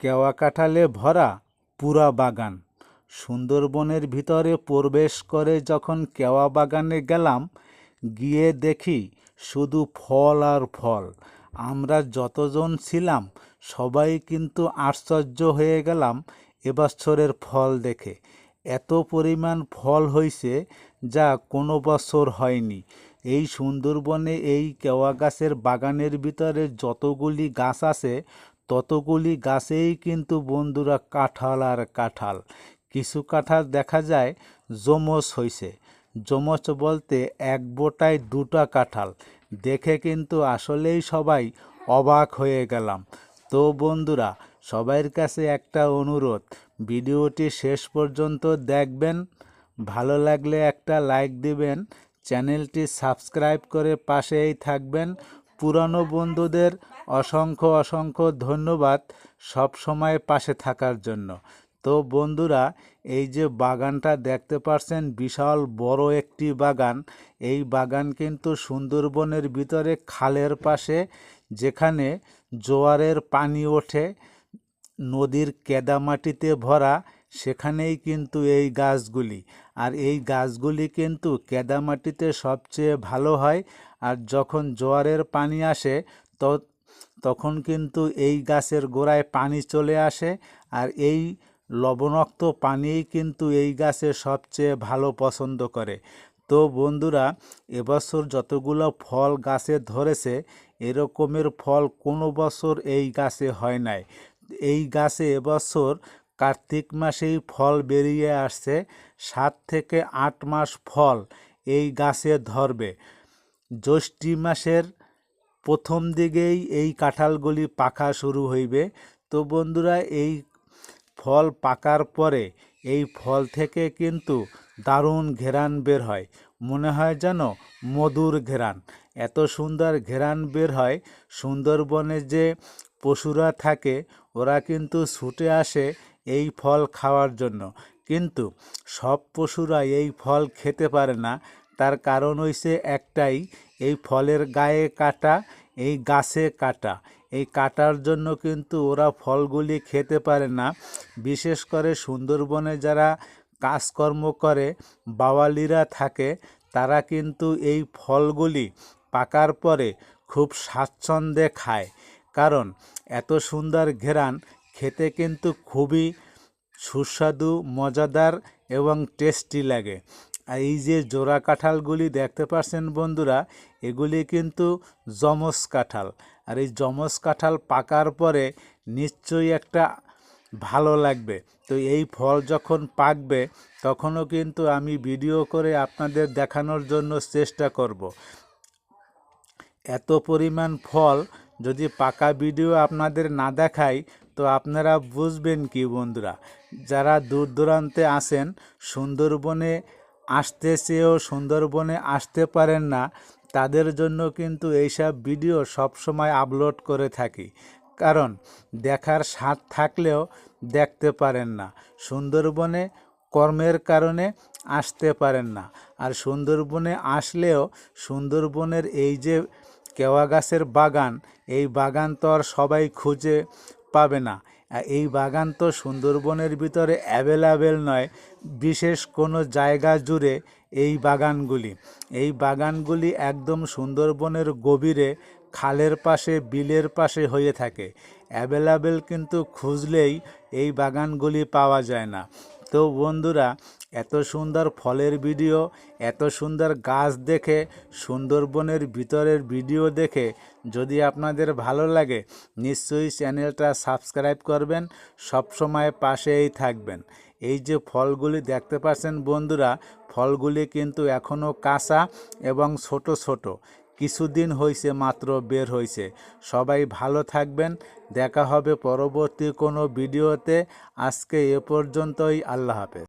কেওয়া কাঁঠালে ভরা পুরা বাগান। সুন্দরবনের ভিতরে প্রবেশ করে যখন কেওয়া বাগানে গেলাম, গিয়ে দেখি শুধু ফল আর ফল। আমরা যতজন ছিলাম, সবাই কিন্তু আশ্চর্য হয়ে গেলাম এবছরের ফল দেখে। এত পরিমাণ ফল হয়েছে যা কোনো বছর হয়নি। এই সুন্দরবনে এই কেওয়া গাছের বাগানের ভিতরে যতগুলি গাছ আছে ততগুলি গাছেই কিন্তু বন্ধুরা কাঁঠাল আর কাঁঠাল। কিছু কাঁঠাল দেখা যায় জমস হইছে। জমস বলতে এক বোটায় দুটা কাঁঠাল। দেখে কিন্তু আসলেই সবাই অবাক হয়ে গেলাম। তো বন্ধুরা, সবাইয়ের কাছে একটা অনুরোধ, ভিডিওটি শেষ পর্যন্ত দেখবেন, ভালো লাগলে একটা লাইক দিবেন, চ্যানেলটি সাবস্ক্রাইব করে পাশেই থাকবেন পুরানো বন্ধুদের অসংখ্য অসংখ্য ধন্যবাদ সব সময় পাশে থাকার জন্য। তো বন্ধুরা, এই যে বাগানটা দেখতে পাচ্ছেন বিশাল বড় একটি বাগান। এই বাগান কিন্তু সুন্দরবনের ভিতরে খালের পাশে, যেখানে জোয়ারের পানি ওঠে, নদীর কেদামাটিতে ভরা সেখানেই কিন্তু এই গাছগুলি। আর এই গাছগুলি কিন্তু কেদামাটিতে সবচেয়ে ভালো হয়। আর যখন জোয়ারের পানি আসে, তো তখন কিন্তু এই গাছের গোড়ায় পানি চলে আসে। আর এই লবণাক্ত পানিই কিন্তু এই গাছে সবচেয়ে ভালো পছন্দ করে। তো বন্ধুরা, এবছর যতগুলো ফল গাছে ধরেছে, এরকমের ফল কোনো বছর এই গাছে হয় নাই। এই গাছে এবছর কার্তিক মাসেই ফল বেরিয়ে আসছে, সাত থেকে আট মাস ফল এই গাছে ধরবে। জ্যৈষ্ঠী মাসের প্রথম দিকেই এই কাঁঠালগুলি পাকা শুরু হইবে। তো বন্ধুরা, এই ফল পাকার পরে এই ফল থেকে কিন্তু দারুণ ঘেরান বের হয়। মনে হয় যেন মধুর ঘেরান এত সুন্দর ঘেরান বের হয়, সুন্দরবনে যে পশুরা থাকে, ওরা কিন্তু ছুটে আসে এই ফল খাওয়ার জন্য। কিন্তু সব পশুরা এই ফল খেতে পারে না। তার কারণ হইছে একটাই, এই ফলের গায়ে কাটা, এই গাছে কাটা। এই কাটার জন্য কিন্তু ওরা ফলগুলি খেতে পারে না। বিশেষ করে সুন্দরবনে যারা কাজকর্ম করে, বাওয়ালিরা থাকে, তারা কিন্তু এই ফলগুলি পাকার পরে খুব স্বাচ্ছন্দ্যে খায়। কারণ এত সুন্দর ঘেরান খেতে কিন্তু খুবই সুস্বাদু, মজাদার এবং টেস্টি লাগে। আর এই যে জোড়া কাঁঠালগুলি দেখতে পাচ্ছেন বন্ধুরা, এগুলি কিন্তু জমস কাঁঠাল। আর এই জমস কাঁঠাল পাকার পরে নিশ্চয়ই একটা ভালো লাগবে। তো এই ফল যখন পাকবে, তখনও কিন্তু আমি ভিডিও করে আপনাদের দেখানোর জন্য চেষ্টা করব। এত পরিমাণ ফল যদি পাকা ভিডিও আপনাদের না দেখাই তো আপনারা বুঝবেন কি বন্ধুরা, যারা দূর দূরান্তে আসেন সুন্দরবনে আসতে চেয়েও সুন্দরবনে আসতে পারেন না, তাদের জন্য কিন্তু এইসব ভিডিও সবসময় আপলোড করে থাকি। কারণ দেখার স্বাদ থাকলেও দেখতে পারেন না, সুন্দরবনে কর্মের কারণে আসতে পারেন না। আর সুন্দরবনে আসলেও সুন্দরবনের এই যে কেওয়া গাছের বাগান, এই বাগান তো আর সবাই খুঁজে পাবে না। এই বাগান তো সুন্দরবনের ভিতরে অ্যাভেলেবেল নয়, বিশেষ কোনো জায়গা জুড়ে এই বাগানগুলি। এই বাগানগুলি একদম সুন্দরবনের গভীরে, খালের পাশে, বিলের পাশে হয়ে থাকে। অ্যাভেলেবেল কিন্তু খুঁজলেই এই বাগানগুলি পাওয়া যায় না। তো বন্ধুরা, এত সুন্দর ফলের ভিডিও, এত সুন্দর গাছ দেখে, সুন্দরবনের ভিতরের ভিডিও দেখে যদি আপনাদের ভালো লাগে, নিশ্চয়ই চ্যানেলটা সাবস্ক্রাইব করবেন, সবসময় পাশেই থাকবেন। এই যে ফলগুলি দেখতে পাচ্ছেন বন্ধুরা, ফলগুলি কিন্তু এখনও কাঁচা এবং ছোট ছোট। কিছুদিন হয়েছে মাত্র বের হয়েছে সবাই ভালো থাকবেন। দেখা হবে পরবর্তী কোনো ভিডিওতে। আজকে এ পর্যন্তই। আল্লাহ হাফেজ।